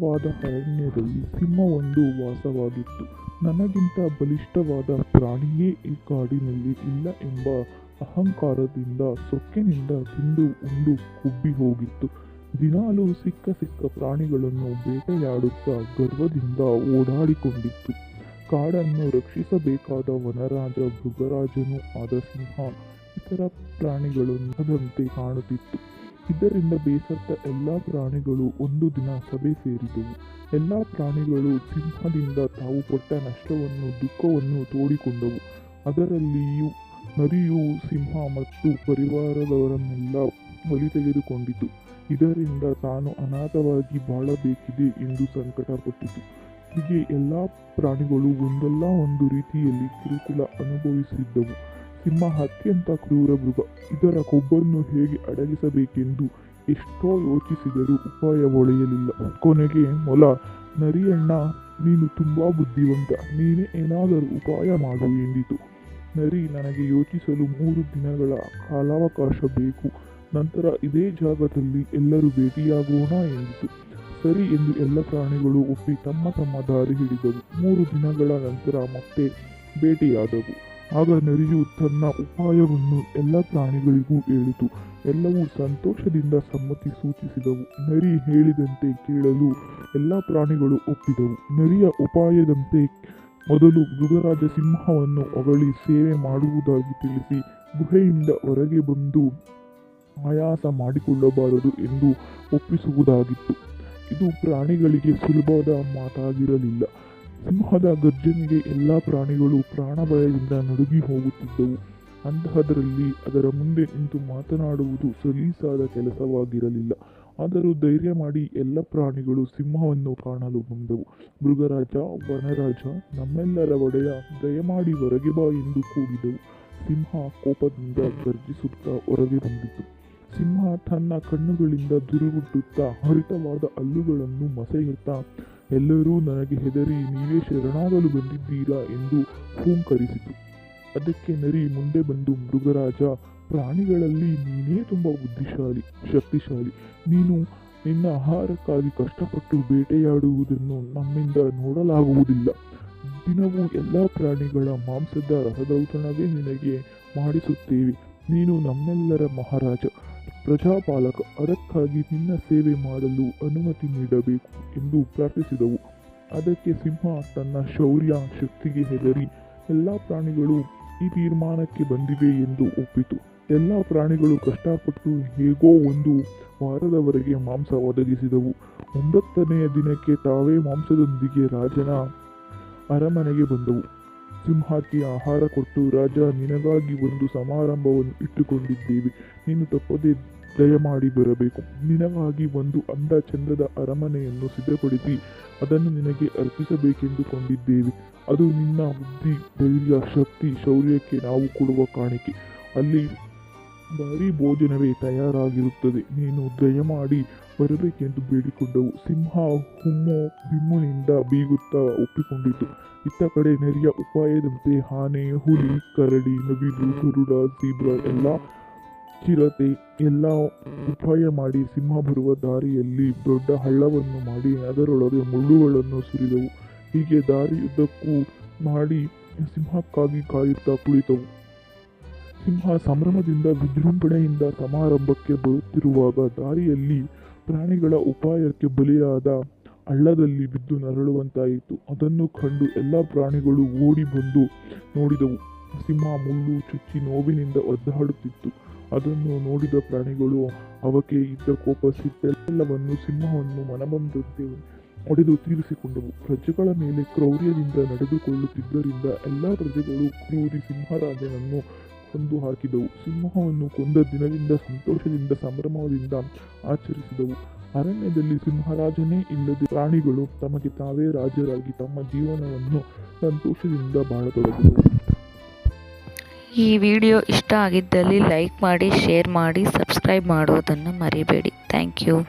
ವಾದ ಅರಣ್ಯದಲ್ಲಿ ಒಂದು ವಾಸವಾಗಿತ್ತು. ನನಗಿಂತ ಬಲಿಷ್ಠವಾದ ಪ್ರಾಣಿಯೇ ಈ ಕಾಡಿನಲ್ಲಿ ಇಲ್ಲ ಎಂಬ ಅಹಂಕಾರದಿಂದ ಸೊಕ್ಕಿನಿಂದ ತಿಂದು ಉಂಡು ಕುಬ್ಬಿ ಹೋಗಿತ್ತು. ದಿನಾಲೂ ಸಿಕ್ಕ ಸಿಕ್ಕ ಪ್ರಾಣಿಗಳನ್ನು ಬೇಟೆಯಾಡುತ್ತಾ ಗರ್ವದಿಂದ ಓಡಾಡಿಕೊಂಡಿತ್ತು. ಕಾಡನ್ನು ರಕ್ಷಿಸಬೇಕಾದ ವನರಾಜ ಮೃಗರಾಜನೂ ಆದ ಸಿಂಹ ಇತರ ಪ್ರಾಣಿಗಳು ನದಂತೆ ಕಾಣುತ್ತಿತ್ತು. ಇದರಿಂದ ಬೇಸತ್ತ ಎಲ್ಲ ಪ್ರಾಣಿಗಳು ಒಂದು ದಿನ ಸಭೆ ಸೇರಿದವು. ಎಲ್ಲ ಪ್ರಾಣಿಗಳು ಸಿಂಹದಿಂದ ತಾವು ಕೊಟ್ಟ ನಷ್ಟವನ್ನು, ದುಃಖವನ್ನು ತೋಡಿಕೊಂಡವು. ಅದರಲ್ಲಿಯೂ ನರಿಯು ಸಿಂಹ ಮತ್ತು ಪರಿವಾರದವರನ್ನೆಲ್ಲ ಬಲಿ ತೆಗೆದುಕೊಂಡಿತು ಇದರಿಂದ ತಾನು ಅನಾಥವಾಗಿ ಬಾಳಬೇಕಿದೆ ಎಂದು ಸಂಕಟಪಟ್ಟಿತು. ಹೀಗೆ ಎಲ್ಲ ಪ್ರಾಣಿಗಳು ಒಂದಲ್ಲ ಒಂದು ರೀತಿಯಲ್ಲಿ ಕಿರುಕುಳ ಅನುಭವಿಸಿದ್ದವು. ಸಿಂಹ ಅತ್ಯಂತ ಕ್ರೂರ ಮೃಗ. ಇದರ ಕೊಬ್ಬನ್ನು ಹೇಗೆ ಅಡಗಿಸಬೇಕೆಂದು ಎಷ್ಟೋ ಯೋಚಿಸಿದರೂ ಉಪಾಯ ಒಳೆಯಲಿಲ್ಲ. ಕೊನೆಗೆ, ಮೊಲ, ನರಿಯಣ್ಣ, ನೀನು ತುಂಬಾ ಬುದ್ಧಿವಂತ. ನೀನೇ ಏನಾದರೂ ಉಪಾಯ ಮಾಡು ಎಂದಿತು. ನರಿ ನನಗೆ ಯೋಚಿಸಲು ಮೂರು ದಿನಗಳ ಕಾಲಾವಕಾಶ ಬೇಕು. ನಂತರ ಇದೇ ಜಾಗದಲ್ಲಿ ಎಲ್ಲರೂ ಭೇಟಿಯಾಗೋಣ ಎಂದಿತು. ಸರಿ ಎಂದು ಎಲ್ಲ ಪ್ರಾಣಿಗಳು ಒಪ್ಪಿ ತಮ್ಮ ತಮ್ಮ ದಾರಿ ಹಿಡಿದವು ಮೂರು ದಿನಗಳ ನಂತರ ಮತ್ತೆ ಭೇಟಿಯಾದವು. ಆಗ ನರಿಯು ತನ್ನ ಉಪಾಯವನ್ನು ಎಲ್ಲ ಪ್ರಾಣಿಗಳಿಗೂ ಹೇಳಿತು. ಎಲ್ಲವೂ ಸಂತೋಷದಿಂದ ಸಮ್ಮತಿ ಸೂಚಿಸಿದವು. ನರಿ ಹೇಳಿದಂತೆ ಕೇಳಲು ಎಲ್ಲ ಪ್ರಾಣಿಗಳು ಒಪ್ಪಿದವು. ನರಿಯ ಉಪಾಯದಂತೆ ಮೊದಲು ಮೃಗರಾಜ ಸಿಂಹವನ್ನು ಹೊಗಳಿ ಸೇವೆ ಮಾಡುವುದಾಗಿ ತಿಳಿಸಿ, ಗುಹೆಯಿಂದ ಹೊರಗೆ ಬಂದು ಆಯಾಸ ಮಾಡಿಕೊಳ್ಳಬಾರದು ಎಂದು ಒಪ್ಪಿಸುವುದಾಗಿತ್ತು. ಇದು ಪ್ರಾಣಿಗಳಿಗೆ ಸುಲಭದ ಮಾತಾಗಿರಲಿಲ್ಲ. ಸಿಂಹದ ಗರ್ಜನೆಗೆ ಎಲ್ಲ ಪ್ರಾಣಿಗಳು ಪ್ರಾಣ ಭಯದಿಂದ ನಡುಗಿ ಹೋಗುತ್ತಿದ್ದವು. ಅಂತಹದರಲ್ಲಿ ಅದರ ಮುಂದೆ ನಿಂತು ಮಾತನಾಡುವುದು ಸಲೀಸಾದ ಕೆಲಸವಾಗಿರಲಿಲ್ಲ. ಆದರೂ ಧೈರ್ಯ ಮಾಡಿ ಎಲ್ಲ ಪ್ರಾಣಿಗಳು ಸಿಂಹವನ್ನು ಕಾಣಲು ಬಂದವು. ಮೃಗರಾಜ, ವನರಾಜ, ನಮ್ಮೆಲ್ಲರ ಒಡೆಯ, ದಯಮಾಡಿ ಹೊರಗೆ ಬಾ ಎಂದು ಕೂಗಿದವು. ಸಿಂಹ ಕೋಪದಿಂದ ಗರ್ಜಿಸುತ್ತಾ ಹೊರಗೆ ಬಂದಿತು. ಸಿಂಹ ತನ್ನ ಕಣ್ಣುಗಳಿಂದ ದುರುಗುಟ್ಟುತ್ತಾ ಹರಿತವಾದ ಹಲ್ಲುಗಳನ್ನು ಮಸೆಯುತ್ತಾ ಎಲ್ಲರೂ ನನಗೆ ಹೆದರಿ ನೀವೇ ಶರಣಾಗಲು ಬಂದಿದ್ದೀರಾ ಎಂದು ಹೂಂಕರಿಸಿತು. ಅದಕ್ಕೆ ನರಿ ಮುಂದೆ ಬಂದು, ಮೃಗರಾಜ, ಪ್ರಾಣಿಗಳಲ್ಲಿ ನೀನೇ ತುಂಬ ಬುದ್ಧಿಶಾಲಿ, ಶಕ್ತಿಶಾಲಿ. ನೀನು ನಿನ್ನ ಆಹಾರಕ್ಕಾಗಿ ಕಷ್ಟಪಟ್ಟು ಬೇಟೆಯಾಡುವುದನ್ನು ನಮ್ಮಿಂದ ನೋಡಲಾಗುವುದಿಲ್ಲ. ದಿನವೂ ಎಲ್ಲ ಪ್ರಾಣಿಗಳ ಮಾಂಸದ ರಸದೌತಣವೇ ನಿನಗೆ ಮಾಡಿಸುತ್ತೇವೆ. ನೀನು ನಮ್ಮೆಲ್ಲರ ಮಹಾರಾಜ. ಪ್ರಜಾಪಾಲಕ ಅದಕ್ಕಾಗಿ ನಿನ್ನ ಸೇವೆ ಮಾಡಲು ಅನುಮತಿ ನೀಡಬೇಕು ಎಂದು ಪ್ರಾರ್ಥಿಸಿದವು. ಅದಕ್ಕೆ ಸಿಂಹ ತನ್ನ ಶೌರ್ಯ ಶಕ್ತಿಗೆ ಹೆದರಿ ಎಲ್ಲ ಪ್ರಾಣಿಗಳು ಈ ತೀರ್ಮಾನಕ್ಕೆ ಬಂದಿವೆ ಎಂದು ಒಪ್ಪಿತು. ಎಲ್ಲ ಪ್ರಾಣಿಗಳು ಕಷ್ಟಪಟ್ಟು ಹೇಗೋ ಒಂದು ವಾರದವರೆಗೆ ಮಾಂಸ ಒದಗಿಸಿದವು. ಒಂಬತ್ತನೆಯ ದಿನಕ್ಕೆ ತಾವೇ ಮಾಂಸದೊಂದಿಗೆ ರಾಜನ ಅರಮನೆಗೆ ಬಂದವು. ಸಿಂಹಕ್ಕೆ ಆಹಾರ ಕೊಟ್ಟು ರಾಜ, ನಿನಗಾಗಿ ಒಂದು ಸಮಾರಂಭವನ್ನು ಇಟ್ಟುಕೊಂಡಿದ್ದೇವೆ. ನೀನು ತಪ್ಪದೆ ದಯಮಾಡಿ ಬರಬೇಕು. ನಿನಗಾಗಿ ಒಂದು ಅಂದ ಚಂದದ ಅರಮನೆಯನ್ನು ಸಿದ್ಧಪಡಿಸಿ ಅದನ್ನು ನಿನಗೆ ಅರ್ಪಿಸಬೇಕೆಂದುಕೊಂಡಿದ್ದೇವೆ. ಅದು ನಿನ್ನ ಬುದ್ಧಿ, ಧೈರ್ಯ, ಶಕ್ತಿ, ಶೌರ್ಯಕ್ಕೆ ನಾವು ಕೊಡುವ ಕಾಣಿಕೆ. ಅಲ್ಲಿ ಭಾರಿ ಭೋಜನವೇ ತಯಾರಾಗಿರುತ್ತದೆ. ನೀನು ದಯಮಾಡಿ ಬರಬೇಕೆಂದು ಬೇಡಿಕೊಂಡವು. ಸಿಂಹ, ಹುಮ್ಮು, ಬಿಮ್ಮುನಿಂದ ಬೀಗುತ್ತಾ ಒಪ್ಪಿಕೊಂಡಿತು. ಇತ್ತ ಕಡೆ ನೆರೆಯ ಉಪಾಯದಂತೆ ಆನೆ, ಹುಲಿ, ಕರಡಿ, ನವಿಲು, ಕುರುಡ, ಜೀಬ್ರಾ, ಎಲ್ಲ ಚಿರತೆ, ಎಲ್ಲ ಉಪಾಯ ಮಾಡಿ ಸಿಂಹ ಬರುವ ದಾರಿಯಲ್ಲಿ ದೊಡ್ಡ ಹಳ್ಳವನ್ನು ಮಾಡಿ ಅದರೊಳಗೆ ಮುಳ್ಳುಗಳನ್ನು ಸುರಿದವು. ಹೀಗೆ ದಾರಿಯುದ್ದಕ್ಕೂ ಮಾಡಿ ಸಿಂಹಕ್ಕಾಗಿ ಕಾಯುತ್ತಾ ಕುಳಿತವು. ಸಿಂಹ ಸಂಭ್ರಮದಿಂದ ವಿಜೃಂಭಣೆಯಿಂದ ಸಮಾರಂಭಕ್ಕೆ ಬರುತ್ತಿರುವಾಗ ದಾರಿಯಲ್ಲಿ ಪ್ರಾಣಿಗಳ ಉಪಾಯಕ್ಕೆ ಬಲಿಯಾದ ಹಳ್ಳದಲ್ಲಿ ಬಿದ್ದು ನರಳುವಂತಾಯಿತು. ಅದನ್ನು ಕಂಡು ಎಲ್ಲ ಪ್ರಾಣಿಗಳು ಓಡಿ ಬಂದು ನೋಡಿದವು. ಸಿಂಹ, ಮುಳ್ಳು, ಚುಚ್ಚಿ ನೋವಿನಿಂದ ಒದ್ದಾಡುತ್ತಿತ್ತು. ಅದನ್ನು ನೋಡಿದ ಪ್ರಾಣಿಗಳು ಅವಕ್ಕೆ ಇದ್ದ ಕೋಪ ಸಿಟ್ಟೆಲ್ಲವನ್ನು ಸಿಂಹವನ್ನು ಮನಬಂದಂತೆ ಹೊಡೆದು ತೀರಿಸಿಕೊಂಡವು. ಪ್ರಜೆಗಳ ಮೇಲೆ ಕ್ರೌರ್ಯದಿಂದ ನಡೆದುಕೊಳ್ಳುತ್ತಿದ್ದರಿಂದ ಎಲ್ಲ ಪ್ರಜೆಗಳು ಕ್ರೂರಿ ಸಿಂಹರಾಜನನ್ನು ಕೊಂದು ಹಾಕಿದವು. ಸಿಂಹವನ್ನು ಕೊಂದ ದಿನದಿಂದ ಸಂತೋಷದಿಂದ ಸಂಭ್ರಮದಿಂದ ಆಚರಿಸಿದವು. ಅರಣ್ಯದಲ್ಲಿ ಸಿಂಹರಾಜನೇ ಇಲ್ಲದೆ ಪ್ರಾಣಿಗಳು ತಮಗೆ ತಾವೇ ರಾಜರಾಗಿ ತಮ್ಮ ಜೀವನವನ್ನು ಸಂತೋಷದಿಂದ ಬಾಳತೊಡಗಿದವು. ಈ ವಿಡಿಯೋ ಇಷ್ಟ ಆಗಿದ್ದಲ್ಲಿ ಲೈಕ್ ಮಾಡಿ, ಶೇರ್ ಮಾಡಿ, ಸಬ್ಸ್ಕ್ರೈಬ್ ಮಾಡೋದನ್ನು ಮರಿಬೇಡಿ. Thank you.